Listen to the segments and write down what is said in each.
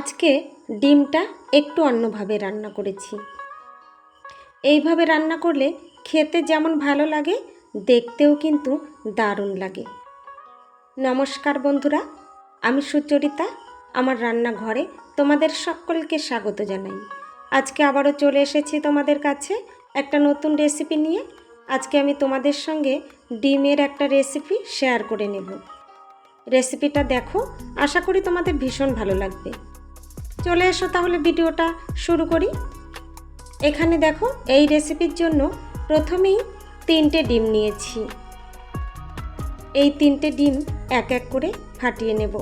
আজকে ডিমটা একটু অন্যভাবে রান্না করেছি। এইভাবে রান্না করলে খেতে যেমন ভালো লাগে, দেখতেও কিন্তু দারুণ লাগে। নমস্কার বন্ধুরা, আমি সুচরিতা, আমার রান্নাঘরে তোমাদের সকলকে স্বাগত জানাই। আজকে আবারও চলে এসেছি তোমাদের কাছে একটা নতুন রেসিপি নিয়ে। আজকে আমি তোমাদের সঙ্গে ডিমের একটা রেসিপি শেয়ার করে নেব। রেসিপিটা দেখো, আশা করি তোমাদের ভীষণ ভালো লাগবে। চলে এসো তাহলে ভিডিওটা শুরু করি। এখানে দেখো, এই রেসিপির জন্য প্রথমেই তিনটে ডিম নিয়েছি। এই তিনটে ডিম এক এক করে ফাটিয়ে নেব।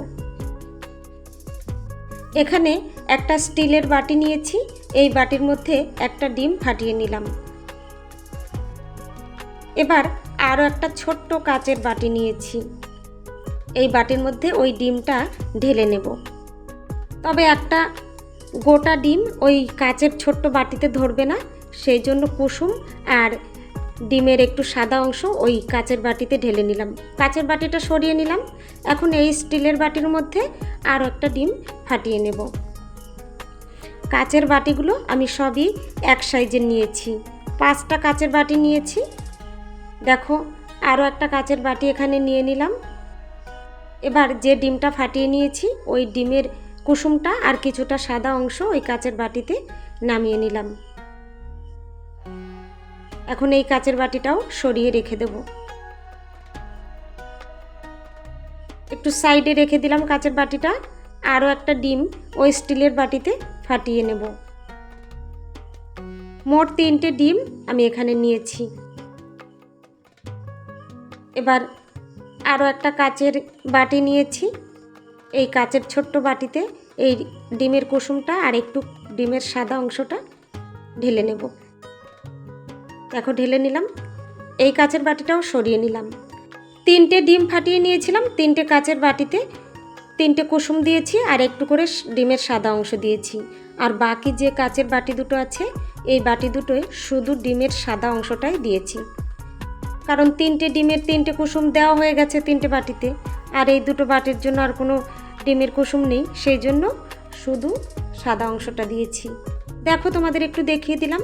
এখানে একটা স্টিলের বাটি নিয়েছি, এই বাটির মধ্যে একটা ডিম ফাটিয়ে নিলাম। এবার আরও একটা ছোট্ট কাচের বাটি নিয়েছি। এই বাটির মধ্যে ওই ডিমটা ঢেলে নেব। তবে একটা গোটা ডিম ওই কাচের ছোট্ট বাটিতে ধরবে না, সেই জন্য কুসুম আর ডিমের একটু সাদা অংশ ওই কাচের বাটিতে ঢেলে নিলাম। কাচের বাটিটা সরিয়ে নিলাম। এখন এই স্টিলের বাটির মধ্যে আরও একটা ডিম ফাটিয়ে নেব। কাচের বাটিগুলো আমি সবই এক সাইজের নিয়েছি। পাঁচটা কাচের বাটি নিয়েছি। দেখো, আরও একটা কাচের বাটি এখানে নিয়ে নিলাম। এবার যে ডিমটা ফাটিয়ে নিয়েছি, ওই ডিমের কুসুমটা আর কিছুটা সাদা অংশ ওই কাচের বাটিতে নামিয়ে নিলাম। এখন এই কাচের বাটিটাও সরিয়ে রেখে দেব। একটু সাইডে রেখে দিলাম কাচের বাটিটা, আরও একটা ডিম ওই স্টিলের বাটিতে ফাটিয়ে নেব। মোট তিনটে ডিম আমি এখানে নিয়েছি। এবার আরও একটা কাচের বাটি নিয়েছি। এই কাচের ছোট্ট বাটিতে এই ডিমের কুসুমটা আর একটু ডিমের সাদা অংশটা ঢেলে নেব। দেখো, ঢেলে নিলাম। এই কাচের বাটিটাও সরিয়ে নিলাম। তিনটে ডিম ফাটিয়ে নিয়েছিলাম, তিনটে কাচের বাটিতে তিনটে কুসুম দিয়েছি আর একটু করে ডিমের সাদা অংশ দিয়েছি। আর বাকি যে কাচের বাটি দুটো আছে, এই বাটি দুটোয় শুধু ডিমের সাদা অংশটাই দিয়েছি। কারণ তিনটে ডিমের তিনটে কুসুম দেওয়া হয়ে গেছে তিনটে বাটিতে। আর এই দুটো বাটির জন্য আর কোনো ডিমের কুসুম নেই, সেই জন্য শুধু সাদা অংশটা দিয়েছি। দেখো তোমাদের একটু দেখিয়ে দিলাম।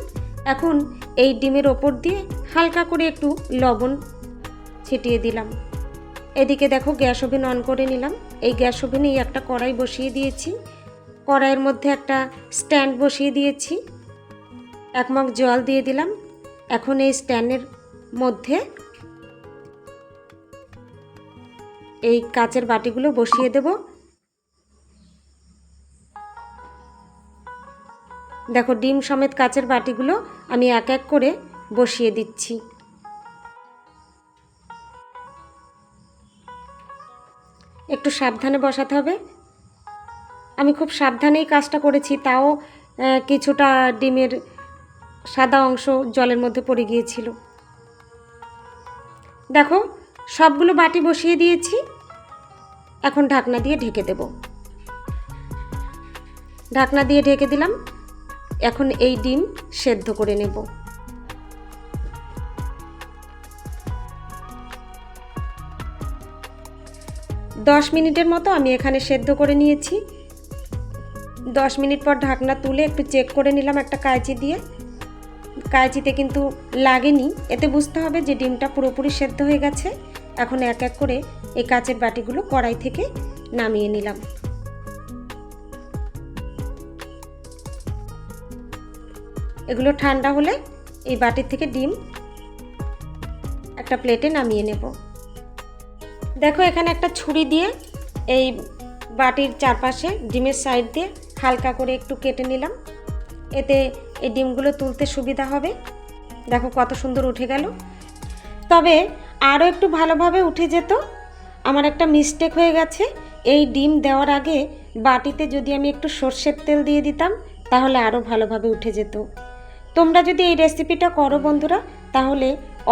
এখন এই ডিমের ওপর দিয়ে হালকা করে একটু লবণ ছিটিয়ে দিলাম। এদিকে দেখো গ্যাস ওভেন অন করে নিলাম। এই গ্যাস ওভেনেই একটা কড়াই বসিয়ে দিয়েছি। কড়াইয়ের মধ্যে একটা স্ট্যান্ড বসিয়ে দিয়েছি। এক মগ জল দিয়ে দিলাম। এখন এই স্ট্যান্ডের মধ্যে এই কাচের বাটিগুলো বসিয়ে দেব। দেখো, ডিম সমেত কাচের বাটিগুলো আমি এক এক করে বসিয়ে দিচ্ছি। একটু সাবধানে বসাতে হবে। আমি খুব সাবধানেই কাজটা করেছি, তাও কিছুটা ডিমের সাদা অংশ জলের মধ্যে পড়ে গিয়েছিল। দেখো, সবগুলো বাটি বসিয়ে দিয়েছি। এখন ঢাকনা দিয়ে ঢেকে দেব। ঢাকনা দিয়ে ঢেকে দিলাম। এখন এই ডিম সেদ্ধ করে নেব। দশ মিনিটের মতো আমি এখানে সেদ্ধ করে নিয়েছি। দশ মিনিট পর ঢাকনা তুলে একটু চেক করে নিলাম একটা কাঁচি দিয়ে। কাঁচিতে কিন্তু লাগেনি। এতে বুঝতে হবে যে ডিমটা পুরোপুরি সেদ্ধ হয়ে গেছে। এখন এক এক করে এই কাচের বাটিগুলো কড়াই থেকে নামিয়ে নিলাম। এগুলো ঠান্ডা হলে এই বাটির থেকে ডিম একটা প্লেটে নামিয়ে নেব। দেখো এখানে একটা ছুরি দিয়ে এই বাটির চারপাশে ডিমের সাইড দিয়ে হালকা করে একটু কেটে নিলাম। এতে এই ডিমগুলো তুলতে সুবিধা হবে। দেখো কত সুন্দর উঠে গেল। তবে আরও একটু ভালোভাবে উঠে যেত। আমার একটা মিস্টেক হয়ে গেছে। এই ডিম দেওয়ার আগে বাটিতে যদি আমি একটু সর্ষের তেল দিয়ে দিতাম, তাহলে আরও ভালোভাবে উঠে যেত। তোমরা যদি এই রেসিপিটা করো বন্ধুরা, তাহলে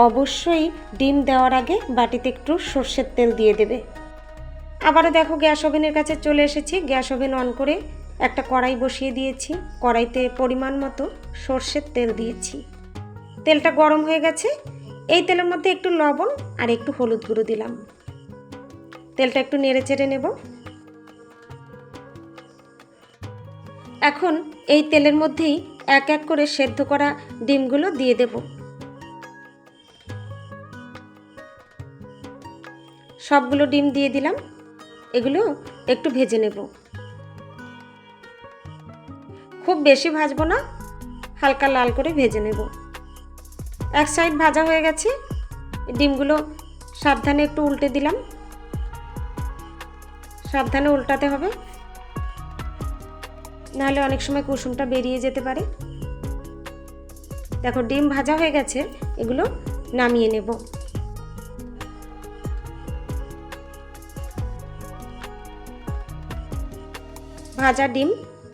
অবশ্যই ডিম দেওয়ার আগে বাটিতে একটু সর্ষের তেল দিয়ে দেবে। আবারও দেখো গ্যাস ওভেনের কাছে চলে এসেছি। গ্যাস ওভেন অন করে একটা কড়াই বসিয়ে দিয়েছি। কড়াইতে পরিমাণ মতো সর্ষের তেল দিয়েছি। তেলটা গরম হয়ে গেছে। এই তেলের মধ্যে একটু লবণ আর একটু হলুদ গুঁড়ো দিলাম। তেলটা একটু নেড়ে চেড়ে নেব। এখন এই তেলের মধ্যেই এক এক করে সেদ্ধ করা ডিমগুলো দিয়ে দেব। সবগুলো ডিম দিয়ে দিলাম। এগুলো একটু ভেজে নেব। খুব বেশি ভাজবো না, হালকা লাল করে ভেজে নেব। এক সাইড ভাজা হয়ে গেছে। ডিমগুলো সাবধানে একটু উল্টে দিলাম। সাবধানে উল্টাতে হবে। নাহলে অনেক সময় কুসুমটা বেরিয়ে যেতে পারে। দেখো, ডিম ভাজা হয়ে গেছে, এগুলো নামিয়ে নেব। ভাজা ডিম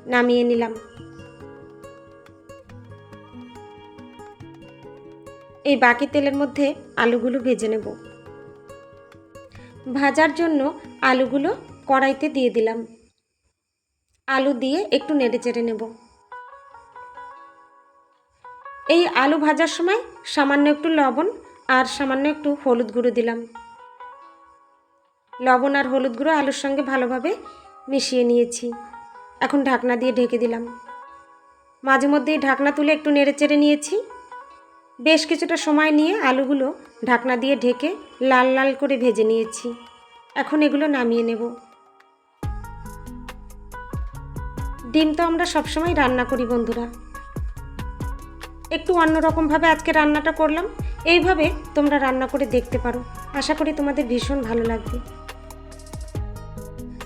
নামিয়ে নিলাম। এই বাকি তেলের মধ্যে আলুগুলো ভেজে নেব। ভাজার জন্য আলুগুলো কড়াইতে দিয়ে দিলাম। আলু দিয়ে একটু নেড়ে চেড়ে নেব। এই আলু ভাজার সময় সামান্য একটু লবণ আর সামান্য একটু হলুদ গুঁড়ো দিলাম। লবণ আর হলুদ গুঁড়ো আলুর সঙ্গে ভালোভাবে মিশিয়ে নিয়েছি। এখন ঢাকনা দিয়ে ঢেকে দিলাম। মাঝে মধ্যেই ঢাকনা তুলে একটু নেড়ে চেড়ে নিয়েছি। বেশ কিছুটা সময় নিয়ে আলুগুলো ঢাকনা দিয়ে ঢেকে লাল লাল করে ভেজে নিয়েছি। এখন এগুলো নামিয়ে নেব। ডিম তো আমরা সবসময় রান্না করি, বন্ধুরা। একটু অন্যরকমভাবে আজকে রান্নাটা করলাম। এইভাবে তোমরা রান্না করে দেখতে পারো। আশা করি তোমাদের ভীষণ ভালো লাগবে।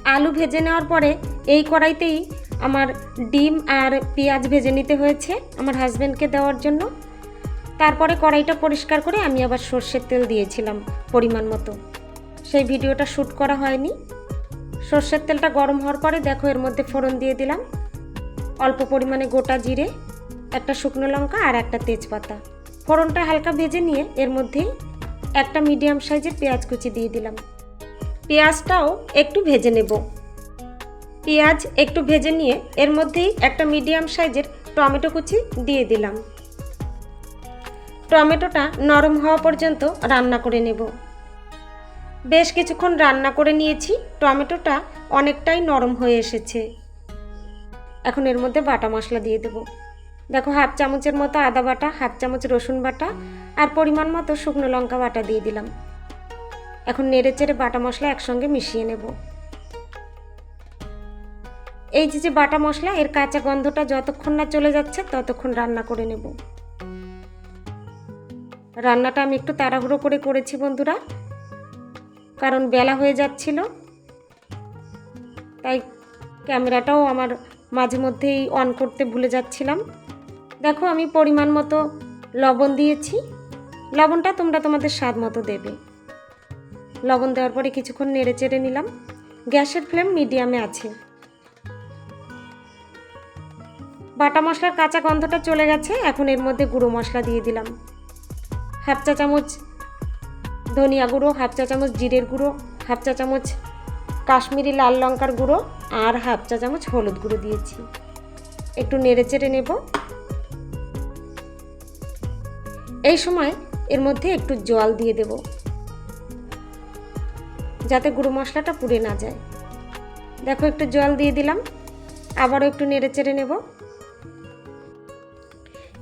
আলু ভেজে নেওয়ার পরে এই কড়াইতেই আমার ডিম আর পেঁয়াজ ভেজে নিতে হয়েছে আমার হাজব্যান্ডকে দেওয়ার জন্য। তারপরে কড়াইটা পরিষ্কার করে আমি আবার সর্ষের তেল দিয়েছিলাম পরিমাণ মতো। সেই ভিডিওটা শ্যুট করা হয়নি। সর্ষের তেলটা গরম হওয়ার পরে দেখো এর মধ্যে ফোড়ন দিয়ে দিলাম। অল্প পরিমাণে গোটা জিরে, একটা শুকনো লঙ্কা আর একটা তেজপাতা। ফোড়নটা হালকা ভেজে নিয়ে এর মধ্যেই একটা মিডিয়াম সাইজের পেঁয়াজ কুচি দিয়ে দিলাম। পেঁয়াজটাও একটু ভেজে নেব। পেঁয়াজ একটু ভেজে নিয়ে এর মধ্যেই একটা মিডিয়াম সাইজের টমেটো কুচি দিয়ে দিলাম। টমেটোটা নরম হওয়া পর্যন্ত রান্না করে নেব। বেশ কিছুক্ষণ রান্না করে নিয়েছি, টমেটোটা অনেকটাই নরম হয়ে এসেছে। এখন এর মধ্যে বাটা মশলা দিয়ে দেব। দেখো, হাফ চামচের মতো আদা বাটা, হাফ চামচ রসুন বাটা আর পরিমাণ মতো শুকনো লঙ্কা বাটা দিয়ে দিলাম। এখন নেড়ে চেড়ে বাটা মশলা একসঙ্গে মিশিয়ে নেব। এই যে যে বাটা মশলা, এর কাঁচা গন্ধটা যতক্ষণ না চলে যাচ্ছে ততক্ষণ রান্না করে নেব। রান্নাটা আমি একটু তাড়াহুড়ো করে করেছি বন্ধুরা। কারণ বেলা হয়ে যাচ্ছিল। তাই ক্যামেরাটাও আমার মাঝে মধ্যেই অন করতে ভুলে যাচ্ছিলাম। দেখো আমি পরিমাণ মতো লবণ দিয়েছি। লবণটা তোমরা তোমাদের স্বাদ মতো দেবে। লবণ দেওয়ার পরে কিছুক্ষণ নেড়ে চেড়ে নিলাম। গ্যাসের ফ্লেম মিডিয়ামে আছে। বাটা মশলার কাঁচা গন্ধটা চলে গেছে। এখন এর মধ্যে গুঁড়ো মশলা দিয়ে দিলাম। হাফ চা চামচ ধনিয়া গুঁড়ো, হাফ চা চামচ জিরের গুঁড়ো, হাফ চা চামচ কাশ্মীরি লাল লঙ্কার গুঁড়ো আর হাফ চা চামচ হলুদ গুঁড়ো দিয়েছি। একটু নেড়ে চেড়ে নেব। এই সময় এর মধ্যে একটু জল দিয়ে দেব। যাতে গুঁড়ো মশলাটা পুড়ে না যায়। দেখো একটু জল দিয়ে দিলাম। আবারও একটু নেড়ে চেড়ে নেব।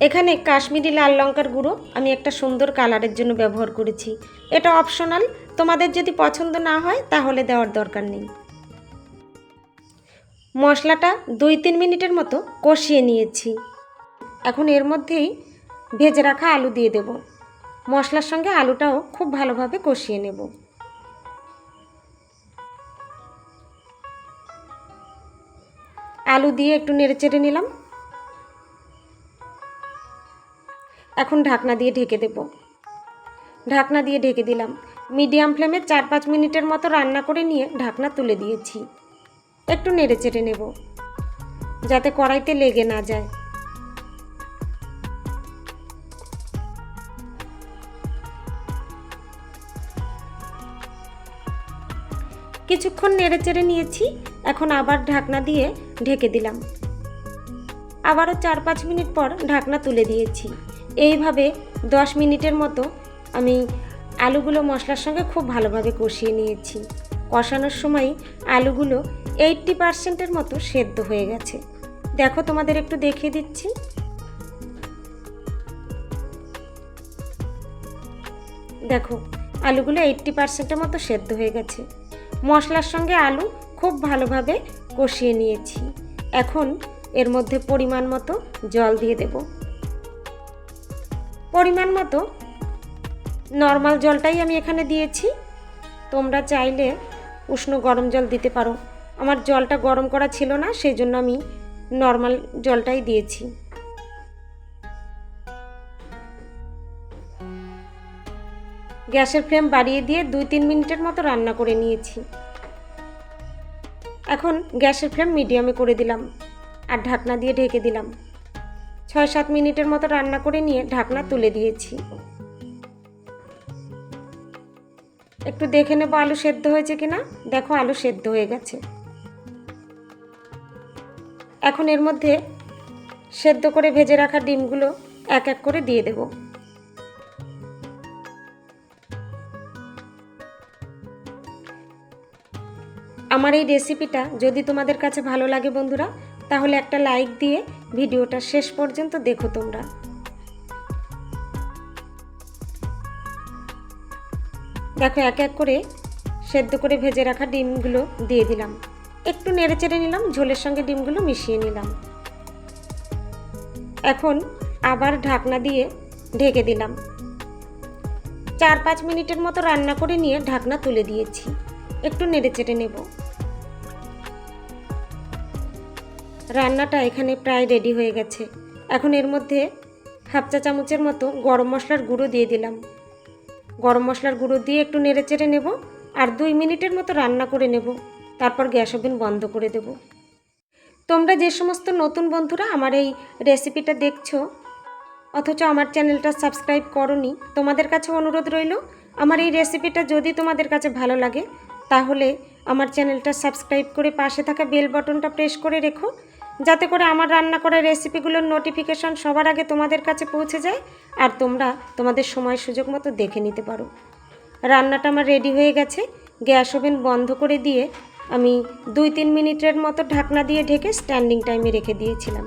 এখানে কাশ্মীরি লাল লঙ্কার গুঁড়ো আমি একটা সুন্দর কালারের জন্য ব্যবহার করেছি। এটা অপশনাল তোমাদের যদি পছন্দ না হয় তাহলে দেওয়ার দরকার নেই। মশলাটা দুই তিন মিনিটের মতো কষিয়ে নিয়েছি। এখন এর মধ্যেই ভেজে রাখা আলু দিয়ে দেব। মশলার সঙ্গে আলুটাও খুব ভালোভাবে কষিয়ে নেব। আলু দিয়ে একটু নেড়ে চেড়ে নিলাম। এখন ঢাকনা দিয়ে ঢেকে দেব। ঢাকনা দিয়ে ঢেকে দিলাম। মিডিয়াম ফ্লেমে চার পাঁচ মিনিটের মতো রান্না করে নিয়ে ঢাকনা তুলে দিয়েছি। একটু নেড়ে চেড়ে নেব, যাতে কড়াইতে লেগে না যায়। কিছুক্ষণ নেড়ে চেড়ে নিয়েছি, এখন আবার ঢাকনা দিয়ে ঢেকে দিলাম। আবারও চার পাঁচ মিনিট পর ঢাকনা তুলে দিয়েছি। এইভাবে দশ মিনিটের মতো আমি আলুগুলো মশলার সঙ্গে খুব ভালোভাবে কষিয়ে নিয়েছি। কষানোর সময় আলুগুলো এইট্টি পার্সেন্টের মতো সেদ্ধ হয়ে গেছে। দেখো তোমাদের একটু দেখিয়ে দিচ্ছি। দেখো, আলুগুলো এইট্টি পার্সেন্টের মতো সেদ্ধ হয়ে গেছে। মশলার সঙ্গে আলু খুব ভালোভাবে কষিয়ে নিয়েছি। এখন এর মধ্যে পরিমাণ মতো জল দিয়ে দেব। পরিমাণ মতো। নর্মাল জলটাই আমি এখানে দিয়েছি। তোমরা চাইলে উষ্ণ গরম জল দিতে পারো। আমার জলটা গরম করা ছিল না সেই জন্য আমি নর্মাল জলটাই দিয়েছি। গ্যাসের ফ্লেম বাড়িয়ে দিয়ে দুই তিন মিনিটের মতো রান্না করে নিয়েছি। এখন গ্যাসের ফ্লেম মিডিয়ামে করে দিলাম। আর ঢাকনা দিয়ে ঢেকে দিলাম। ছয় সাত মিনিটের মতো রান্না করে নিয়ে ঢাকনা তুলে দিয়েছি। একটু দেখে নেব আলু সেদ্ধ হয়েছে কিনা। দেখো আলু সেদ্ধ হয়ে গেছে। এখন এর মধ্যে সেদ্ধ করে ভেজে রাখা ডিমগুলো এক এক করে দিয়ে দেব। আমার এই রেসিপিটা যদি তোমাদের কাছে ভালো লাগে বন্ধুরা তাহলে একটা লাইক দিয়ে ভিডিওটা শেষ পর্যন্ত দেখো তোমরা। দেখো, এক এক করে সেদ্ধ করে ভেজে রাখা ডিমগুলো দিয়ে দিলাম। একটু নেড়ে চেড়ে নিলাম, ঝোলের সঙ্গে ডিমগুলো মিশিয়ে নিলাম। এখন আবার ঢাকনা দিয়ে ঢেকে দিলাম। চার পাঁচ মিনিটের মতো রান্না করে নিয়ে ঢাকনা তুলে দিয়েছি। একটু নেড়ে চেড়ে নেব। রান্নাটা এখানে প্রায় রেডি হয়ে গেছে। এখন এর মধ্যে হাফ চা চামচের মতো গরম মশলার গুঁড়ো দিয়ে দিলাম। গরম মশলার গুঁড়ো দিয়ে একটু নেড়ে চেড়ে নেব আর দুই মিনিটের মতো রান্না করে নেব। তারপর গ্যাস ওভেন বন্ধ করে দেব। তোমরা যে সমস্ত নতুন বন্ধুরা আমার এই রেসিপিটা দেখছ, অথচ আমার চ্যানেলটা সাবস্ক্রাইব করনি, তোমাদের কাছে অনুরোধ রইল, আমার এই রেসিপিটা যদি তোমাদের কাছে ভালো লাগে, তাহলে আমার চ্যানেলটা সাবস্ক্রাইব করে পাশে থাকা বেল বাটনটা প্রেস করে রেখো। যাতে করে আমার রান্না করা রেসিপিগুলোর নোটিফিকেশন সবার আগে তোমাদের কাছে পৌঁছে যায় আর তোমরা তোমাদের সময় সুযোগ মতো দেখে নিতে পারো। রান্নাটা আমার রেডি হয়ে গেছে। গ্যাস ওভেন বন্ধ করে দিয়ে আমি দুই তিন মিনিটের মতো ঢাকনা দিয়ে ঢেকে স্ট্যান্ডিং টাইমে রেখে দিয়েছিলাম।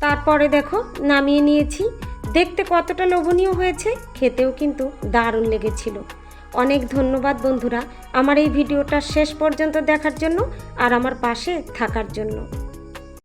তারপরে দেখো নামিয়ে নিয়েছি। দেখতে কতটা লোভনীয় হয়েছে, খেতেও কিন্তু দারুণ লেগেছিল। অনেক ধন্যবাদ বন্ধুরা আমার এই ভিডিওটা শেষ পর্যন্ত দেখার জন্য আর আমার পাশে থাকার জন্য।